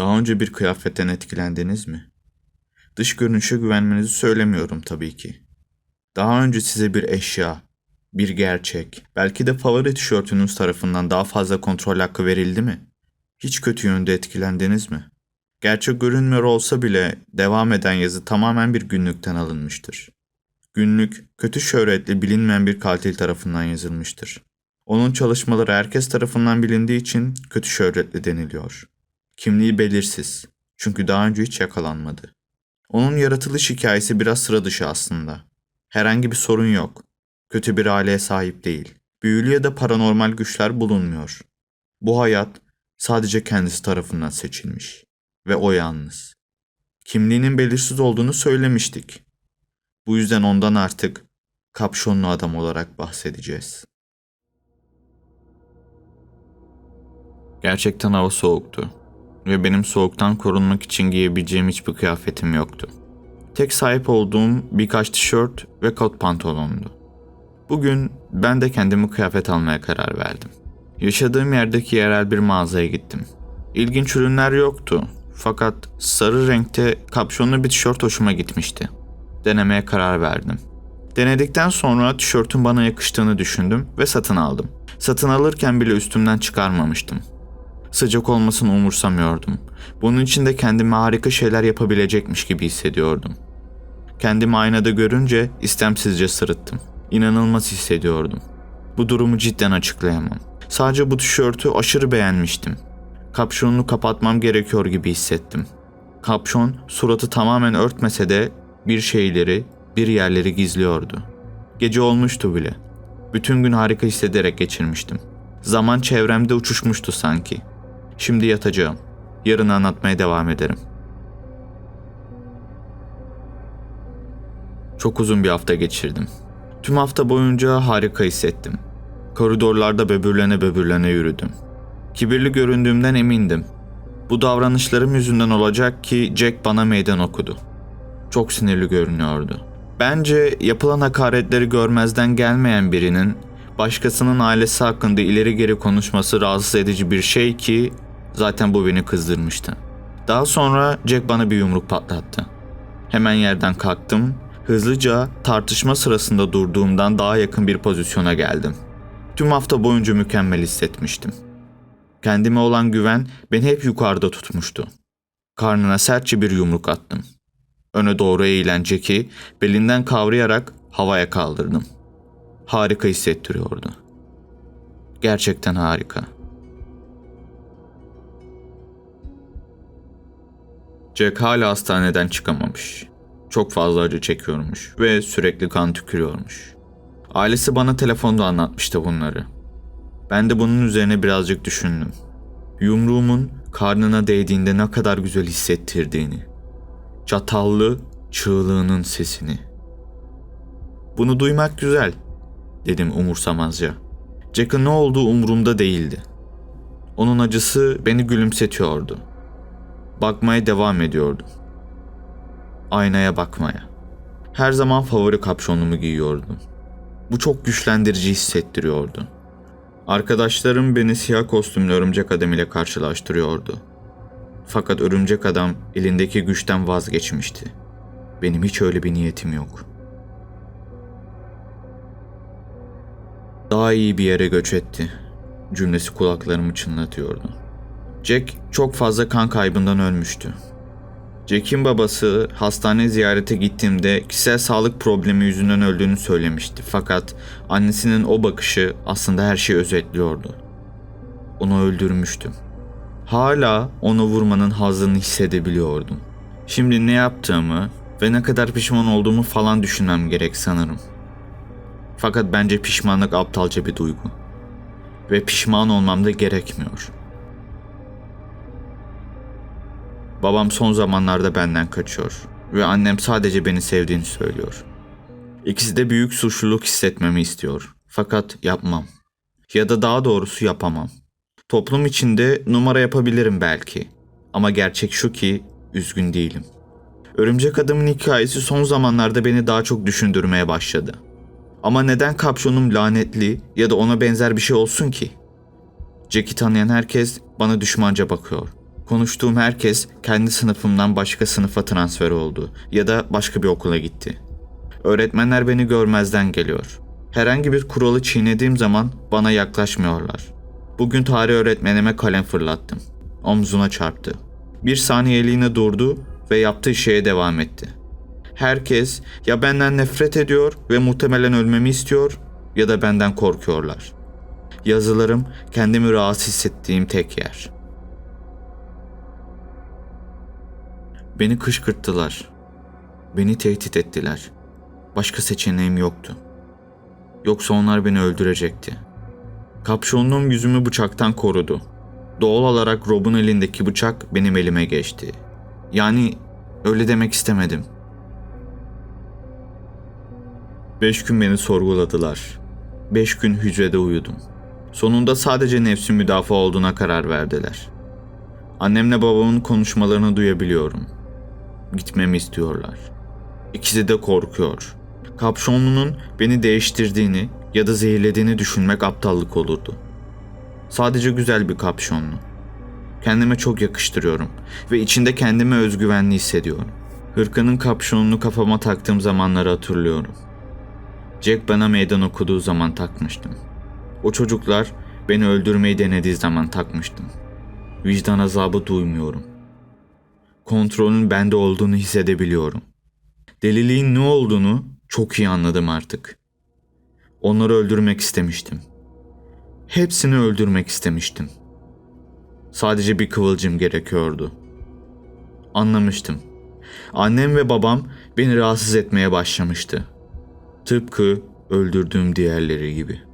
Daha önce bir kıyafetten etkilendiniz mi? Dış görünüşe güvenmenizi söylemiyorum tabii ki. Daha önce size bir eşya, bir gerçek, belki de favori tişörtünüz tarafından daha fazla kontrol hakkı verildi mi? Hiç kötü yönde etkilendiniz mi? Gerçek görünmüyor olsa bile devam eden yazı tamamen bir günlükten alınmıştır. Günlük, kötü şöhretli bilinmeyen bir katil tarafından yazılmıştır. Onun çalışmaları herkes tarafından bilindiği için kötü şöhretli deniliyor. Kimliği belirsiz. Çünkü daha önce hiç yakalanmadı. Onun yaratılış hikayesi biraz sıra dışı aslında. Herhangi bir sorun yok. Kötü bir aileye sahip değil. Büyülü ya da paranormal güçler bulunmuyor. Bu hayat sadece kendisi tarafından seçilmiş. Ve o yalnız. Kimliğinin belirsiz olduğunu söylemiştik. Bu yüzden ondan artık kapşonlu adam olarak bahsedeceğiz. Gerçekten hava soğuktu ve benim soğuktan korunmak için giyebileceğim hiçbir kıyafetim yoktu. Tek sahip olduğum birkaç tişört ve kot pantolondu. Bugün ben de kendime kıyafet almaya karar verdim. Yaşadığım yerdeki yerel bir mağazaya gittim. İlginç ürünler yoktu fakat sarı renkte kapşonlu bir tişört hoşuma gitmişti. Denemeye karar verdim. Denedikten sonra tişörtün bana yakıştığını düşündüm ve satın aldım. Satın alırken bile üstümden çıkarmamıştım. Sıcak olmasını umursamıyordum. Bunun için de kendime harika şeyler yapabilecekmiş gibi hissediyordum. Kendimi aynada görünce istemsizce sırıttım. İnanılmaz hissediyordum. Bu durumu cidden açıklayamam. Sadece bu tişörtü aşırı beğenmiştim. Kapşonunu kapatmam gerekiyor gibi hissettim. Kapşon suratı tamamen örtmese de bir şeyleri, bir yerleri gizliyordu. Gece olmuştu bile. Bütün gün harika hissederek geçirmiştim. Zaman çevremde uçuşmuştu sanki. Şimdi yatacağım. Yarın anlatmaya devam ederim. Çok uzun bir hafta geçirdim. Tüm hafta boyunca harika hissettim. Koridorlarda böbürlene böbürlene yürüdüm. Kibirli göründüğümden emindim. Bu davranışlarım yüzünden olacak ki Jack bana meydan okudu. Çok sinirli görünüyordu. Bence yapılan hakaretleri görmezden gelmeyen birinin başkasının ailesi hakkında ileri geri konuşması rahatsız edici bir şey ki zaten bu beni kızdırmıştı. Daha sonra Jack bana bir yumruk patlattı. Hemen yerden kalktım. Hızlıca tartışma sırasında durduğumdan daha yakın bir pozisyona geldim. Tüm hafta boyunca mükemmel hissetmiştim. Kendime olan güven beni hep yukarıda tutmuştu. Karnına sertçe bir yumruk attım. Öne doğru eğilen Jack'i belinden kavrayarak havaya kaldırdım. Harika hissettiriyordu. Gerçekten harika. Jack hala hastaneden çıkamamış. Çok fazla acı çekiyormuş ve sürekli kan tükürüyormuş. Ailesi bana telefonda anlatmıştı bunları. Ben de bunun üzerine birazcık düşündüm. Yumruğumun karnına değdiğinde ne kadar güzel hissettirdiğini. Çatallı çığlığının sesini. Bunu duymak güzel, dedim umursamazca. Jack'ın ne olduğu umurumda değildi. Onun acısı beni gülümsetiyordu. Bakmaya devam ediyordum. Aynaya bakmaya. Her zaman favori kapşonumu giyiyordum. Bu çok güçlendirici hissettiriyordu. Arkadaşlarım beni siyah kostümlü örümcek adam ile karşılaştırıyordu. Fakat örümcek adam elindeki güçten vazgeçmişti. Benim hiç öyle bir niyetim yok. Daha iyi bir yere göç etti. Cümlesi kulaklarımı çınlatıyordu. Jack çok fazla kan kaybından ölmüştü. Jack'in babası hastane ziyarete gittiğimde kişisel sağlık problemi yüzünden öldüğünü söylemişti. Fakat annesinin o bakışı aslında her şeyi özetliyordu. Onu öldürmüştüm. Hala onu vurmanın hazını hissedebiliyordum. Şimdi ne yaptığımı ve ne kadar pişman olduğumu falan düşünmem gerek sanırım. Fakat bence pişmanlık aptalca bir duygu. Ve pişman olmam da gerekmiyor. Babam son zamanlarda benden kaçıyor ve annem sadece beni sevdiğini söylüyor. İkisi de büyük suçluluk hissetmemi istiyor. Fakat yapmam. Ya da daha doğrusu yapamam. Toplum içinde numara yapabilirim belki. Ama gerçek şu ki üzgün değilim. Örümcek adamın hikayesi son zamanlarda beni daha çok düşündürmeye başladı. Ama neden kapşonum lanetli ya da ona benzer bir şey olsun ki? Jack'i tanıyan herkes bana düşmanca bakıyor. Konuştuğum herkes kendi sınıfımdan başka sınıfa transfer oldu ya da başka bir okula gitti. Öğretmenler beni görmezden geliyor. Herhangi bir kuralı çiğnediğim zaman bana yaklaşmıyorlar. Bugün tarih öğretmenime kalem fırlattım. Omzuna çarptı. Bir saniyeliğine durdu ve yaptığı şeye devam etti. Herkes ya benden nefret ediyor ve muhtemelen ölmemi istiyor ya da benden korkuyorlar. Yazılarım kendimi rahatsız hissettiğim tek yer. Beni kışkırttılar. Beni tehdit ettiler. Başka seçeneğim yoktu. Yoksa onlar beni öldürecekti. Kapşonluğum yüzümü bıçaktan korudu. Doğal olarak Rob'un elindeki bıçak benim elime geçti. Yani öyle demek istemedim. Beş gün beni sorguladılar. Beş gün hücrede uyudum. Sonunda sadece nefsim müdafaa olduğuna karar verdiler. Annemle babamın konuşmalarını duyabiliyorum. Gitmemi istiyorlar. İkisi de korkuyor. Kapşonlunun beni değiştirdiğini ya da zehirlediğini düşünmek aptallık olurdu. Sadece güzel bir kapşonlu. Kendime çok yakıştırıyorum ve içinde kendime özgüvenli hissediyorum. Hırkanın kapşonunu kafama taktığım zamanları hatırlıyorum. Jack bana meydan okuduğu zaman takmıştım. O çocuklar beni öldürmeyi denediği zaman takmıştım. Vicdan azabı duymuyorum. Kontrolün bende olduğunu hissedebiliyorum. Deliliğin ne olduğunu çok iyi anladım artık. Onları öldürmek istemiştim. Hepsini öldürmek istemiştim. Sadece bir kıvılcım gerekiyordu. Anlamıştım. Annem ve babam beni rahatsız etmeye başlamıştı. Tıpkı öldürdüğüm diğerleri gibi.''